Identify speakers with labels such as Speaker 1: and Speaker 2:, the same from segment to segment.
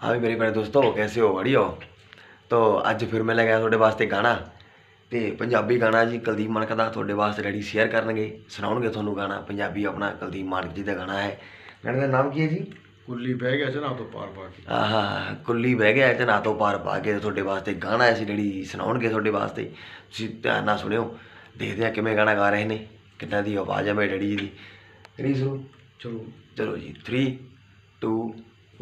Speaker 1: ਹਾਂ ਵੀ ਮੇਰੇ ਪਿਆਰੇ ਦੋਸਤੋ ਕੈਸੇ ਹੋ ਬੜੀਓ ਤੋ ਅੱਜ ਫਿਰ ਮੈਂ ਲੈ ਆਇਆ ਤੁਹਾਡੇ ਵਾਸਤੇ ਗਾਣਾ ਤੇ ਪੰਜਾਬੀ ਗਾਣਾ ਜੀ ਕੁਲਦੀਪ ਮਾਨਕ ਦਾ ਤੁਹਾਡੇ ਵਾਸਤੇ ਰੈਡੀ ਸ਼ੇਅਰ ਕਰਨਗੇ ਸੁਣਾਉਣਗੇ ਤੁਹਾਨੂੰ ਗਾਣਾ ਪੰਜਾਬੀ ਆਪਣਾ ਕੁਲਦੀਪ ਮਾਨਕ ਜੀ ਦਾ ਗਾਣਾ ਹੈ ਗਾਣੇ ਦਾ ਨਾਮ ਕੀ ਹੈ ਜੀ
Speaker 2: ਕੁੱਲੀ ਬਹਿ ਗਿਆ ਜਨਾਬ ਤੋਂ ਪਾਰ ਪਾ ਕੇ
Speaker 1: ਆਹਾ ਕੁੱਲੀ ਬਹਿ ਗਿਆ ਤੇ ਨਾ ਤੋਂ ਪਾਰ ਪਾ ਕੇ ਤੁਹਾਡੇ ਵਾਸਤੇ ਗਾਣਾ ਐਸੀ ਜਿਹੜੀ ਸੁਣਾਉਣਗੇ ਤੁਹਾਡੇ ਵਾਸਤੇ ਤੁਸੀਂ ਧਿਆਨ ਨਾਲ ਸੁਣਿਓ ਦੇਖਦੇ ਆ ਕਿਵੇਂ ਗਾਣਾ ਗਾ ਰਹੇ ਨੇ ਕਿੱਦਾਂ ਦੀ ਆਵਾਜ਼ ਹੈ ਮੇਰੇ ਡੈਡੀ ਜੀ ਦੀ ਰੈਡੀ ਸ਼ੁਰੂ
Speaker 2: ਚਲੋ
Speaker 1: ਚਲੋ ਜੀ 3 2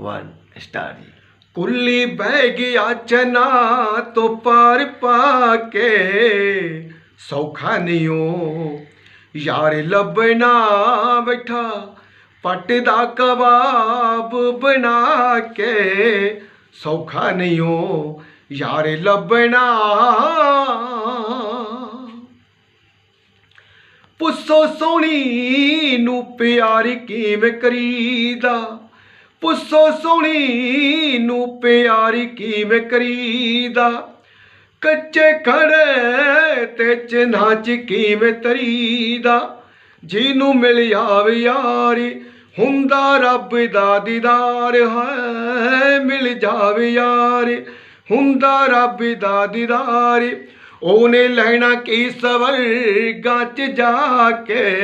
Speaker 1: 1 ਸਟਾਰਟ ਜੀ
Speaker 2: ਕੁੱਲੀ ਬਹਿ ਗਿਆ ਚਨਾ ਤੋਂ ਪਾਰ ਪਾ ਕੇ। ਸੌਖਾ ਨਿਓ ਯਾਰ ਲੱਭਣਾ ਬੈਠਾ, ਪੱਟ ਦਾ ਕਬਾਬ ਬਣਾ ਕੇ। ਸੌਖਾ ਨਹੀਂ ਨਿਓ ਯਾਰ ਲੱਭਣਾ। ਪੁੱਸੋ ਸੋਹਣੀ ਨੂੰ ਪਿਆਰ ਕਿਵੇਂ ਕਰੀਦਾ। ਪੁੱਸੋ ਸੋਹਣੀ ਨੂੰ ਪਿਆਰ ਕਿਵੇਂ ਕਰੀਦਾ? ਕੱਚੇ ਖੜੇ ਤੇ ਚਿੰਨ੍ਹਾਂ ਚ ਕਿਵੇਂ ਤਰੀਦਾ? ਜਿਹਨੂੰ ਮਿਲ ਜਾਵੇ ਯਾਰੀ, ਹੁੰਦਾ ਰੱਬ ਦਾ ਦੀਦਾਰ ਹੈ। ਮਿਲ ਜਾਵੇ ਯਾਰੀ, ਹੁੰਦਾ ਰੱਬ ਦਾ ਦੀਦਾਰ। ਉਹਨੇ ਲੈਣਾ ਕੀ ਸਵਰਗਾ ਚ ਜਾ ਕੇ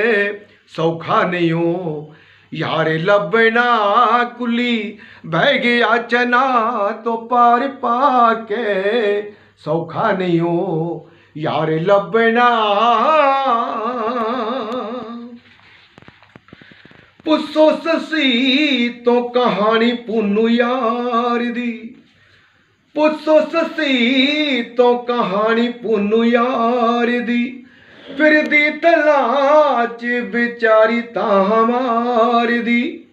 Speaker 2: ਸੌਖਾ ਨਹੀਂ ਉਹ। ਯਾਰ ਲੱਭਣਾ ਕੁਲੀ, ਬਹਿ ਗਿਆ ਚਨਾ ਤੋਂ ਪਾਰ ਪਾ ਕੇ। ਸੌਖਾ ਨਹੀਂ ਹੋ ਯਾਰ ਲੱਭਣਾ। ਪੁੱਸੋ ਸਸੀ ਤੋਂ ਕਹਾਣੀ ਪੁੰਨੂ ਯਾਰ ਦੀ। ਪੁੱਛੋ ਸਸੀ ਤੋਂ ਕਹਾਣੀ ਪੁੰਨੂ ਯਾਰ ਦੀ। ਫਿਰਦੀ ਤਲਾਚ ਵਿਚਾਰੀ ਤਾਂ ਹਮਾਰ ਦੀ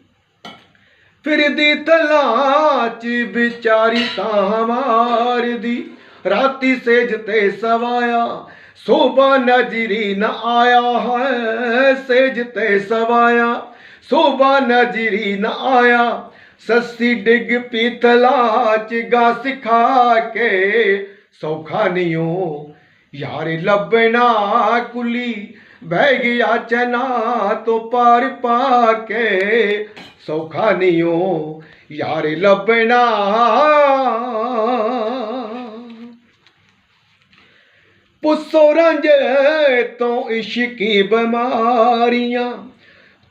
Speaker 2: ਫਿਰਦੀ ਤਲਾਚ ਵਿਚਾਰੀ ਤਾਂ ਹਮਾਰ ਦੀ ਰਾਤੀ ਸੇਜ ਤੇ ਸਵਾਇਆ, ਸੋਭਾ ਨਜ਼ਰੀ ਨ ਆਇਆ ਹੈ। ਸੇਜ ਤੇ ਸਵਾਇਆ, ਸੋਭਾ ਨਜ਼ਰੀ ਨ ਆਇਆ। ਸੱਸੀ ਡਿੱਗ ਪੀਤਲਾ ਚ ਗਾ ਸਿਖਾ ਕੇ, ਸੌਖਾ ਨਿਓ ਯਾਰ ਲੱਭਣਾ ਕੁਲੀ, ਬਹਿ ਗਿਆ ਚਨਾ ਤੋਂ ਪਾਰ ਪਾ ਕੇ। ਸੌਖਾ ਨਿਓ ਯਾਰ ਲੱਭਣਾ ਪੁੱਸੋ ਰਾਂਝੇ ਤੋਂ ਇਸ਼ਕੀ ਬਿਮਾਰੀਆਂ,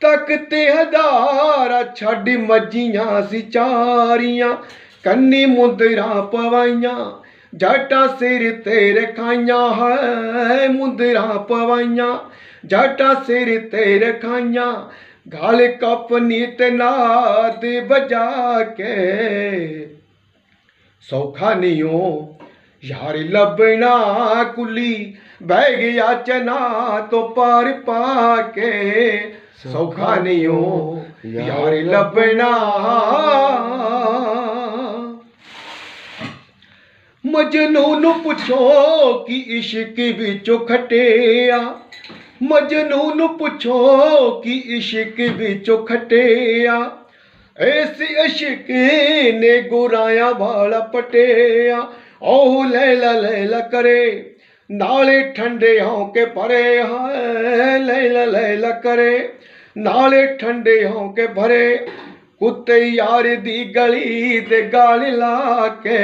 Speaker 2: ਤੱਕ ਤੇ ਹਜ਼ਾਰਾ ਛੱਡ ਮੱਜੀਆਂ ਸੀ ਚਾਰੀਆਂ, ਕੰਨੀ ਮੁੰਦਰਾ ਪਵਾਈਆਂ। ਜਟਾ ਸਿਰ ਤੇ ਰਖਾਈਆਂ ਹੈ ਮੁੰਦਰਾ ਪਵਾਈਆਂ। ਜਟਾ ਸਿਰ ਤੇ ਰਖਾਈਆਂ ਗਾਲ ਕਪਨੀ ਤੇ ਨਾਦ ਵਜਾ ਕੇ। ਸੌਖਾ ਨਿਓ ਯਾਰ ਲੱਭਣਾ ਕੁਲੀ ਬਹਿ ਗਿਆ ਚਨਾ ਤੋਂ ਪਾਰ ਪਾ ਕੇ। ਸੌਖਾ ਨਿਓ ਯਾਰ ਲੱਭਣਾ। ਮਜਨੂ ਨੂੰ ਪੁੱਛੋ ਕਿ ਇਸ਼ਕ ਵਿੱਚੋਂ ਖਟਿਆ। ਮਜਨੂ ਨੂੰ ਪੁੱਛੋ ਕਿ ਇਸ਼ਕ ਵਿੱਚੋਂ ਖਟਿਆ। ਐਸੀ ਇਸ਼ਕ ਨੇ ਗੁਰਾਇਆ ਵਾਲਾ ਪਟਿਆ। ਉਹ ਲੈਲਾ ਲੈਲਾ ਕਰੇ, ਨਾਲੇ ਠੰਡੇ ਹੋ ਕੇ ਭਰੇ ਹੈ ਲੈਲਾ ਲੈਲਾ ਕਰੇ, ਨਾਲੇ ਠੰਡੇ ਹੋ ਕੇ ਭਰੇ। ਕੁੱਤੇ ਯਾਰ ਦੀ ਗਲੀ ਤੇ ਗਾਲ ਲਾ ਕੇ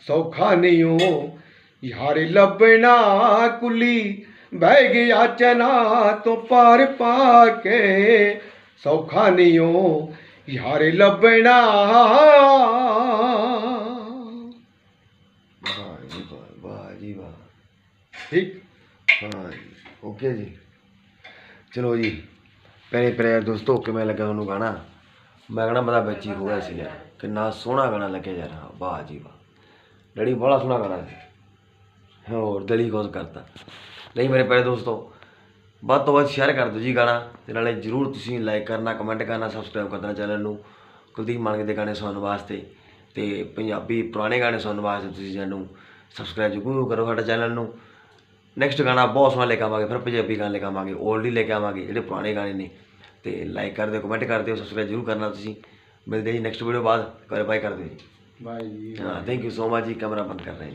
Speaker 2: ਸੌਖਾ ਨਹੀਂ ਉਹ ਯਾਰ ਲੱਭਣਾ ਕੁਲੀ ਬਹਿ ਗਿਆ ਚਨਾ ਤੋਂ ਪਾਰ ਪਾ ਕੇ। ਸੌਖਾ ਨਹੀਂ ਉਹ ਯਾਰ ਲੱਭਣਾ।
Speaker 1: ਵਾਹ ਜੀ ਵਾਹ ਵਾਹ ਜੀ ਵਾਹ।
Speaker 2: ਠੀਕ।
Speaker 1: ਹਾਂ ਓਕੇ ਜੀ। ਚਲੋ ਜੀ ਪਿਆਰੇ ਪਿਆਰੇ ਦੋਸਤੋ ਕਿਵੇਂ ਲੱਗਾ ਤੁਹਾਨੂੰ ਗਾਣਾ। ਮੈਂ ਕਹਣਾ ਬੜਾ ਬੱਚੀ ਹੋ ਗਿਆ ਸੀ ਯਾਰ ਕਿੰਨਾ ਸੋਹਣਾ ਗਾਣਾ ਲੱਗਿਆ ਯਾਰ ਵਾਹ ਜੀ ਵਾਹ। ਡੈਡੀ ਬੜਾ ਸੋਹਣਾ ਗਾਣਾ ਸੀ। ਹੋਰ ਦਿਲੀ ਖੁਸ਼ ਕਰਤਾ। ਨਹੀਂ ਮੇਰੇ ਪਿਆਰੇ ਦੋਸਤੋ, ਵੱਧ ਤੋਂ ਵੱਧ ਸ਼ੇਅਰ ਕਰ ਦਿਓ ਜੀ ਗਾਣਾ ਤੇ ਨਾਲੇ ਜਰੂਰ ਤੁਸੀਂ ਲਾਈਕ ਕਰਨਾ ਕਮੈਂਟ ਕਰਨਾ ਸਬਸਕ੍ਰਾਈਬ ਕਰਨਾ ਚੈਨਲ ਨੂੰ। ਕੁਲਦੀਪ ਮਾਨਕ ਦੇ ਗਾਣੇ ਸੁਣਨ ਵਾਸਤੇ ਤੇ ਪੰਜਾਬੀ ਪੁਰਾਣੇ ਗਾਣੇ ਸੁਣਨ ਵਾਸਤੇ ਤੁਸੀਂ ਸਾਨੂੰ ਸਬਸਕ੍ਰਾਈਬ ਜ਼ਰੂਰ ਕਰੋ ਸਾਡਾ ਚੈਨਲ ਨੂੰ। ਨੈਕਸਟ ਗਾਣਾ ਬਹੁਤ ਸੋਹਣਾ ਲੈ ਕੇ ਆਵਾਂਗੇ, ਫਿਰ ਪੰਜਾਬੀ ਗਾਣੇ ਲੈ ਕੇ ਆਵਾਂਗੇ 올ਡ ਹੀ ਲੈ ਕੇ ਆਵਾਂਗੇ, ਜਿਹੜੇ ਪੁਰਾਣੇ ਗਾਣੇ ਨੇ। ਤੇ ਲਾਈਕ ਕਰ ਦਿਓ ਕਮੈਂਟ ਕਰ ਦਿਓ ਸਬਸਕ੍ਰਾਈਬ ਜ਼ਰੂਰ ਕਰਨਾ ਤੁਸੀਂ। ਮਿਲਦੇ ਜੀ ਨੈਕਸਟ ਵੀਡੀਓ ਬਾਅਦ ਕਰ ਬਾਈ ਕਰ ਦਿਓ ਜੀ।
Speaker 2: ਬਾਏ ਜੀ।
Speaker 1: ਹਾਂ ਥੈਂਕ ਯੂ ਸੋ ਮਚ ਜੀ ਕੈਮਰਾ ਬੰਦ ਕਰ ਰਹੇ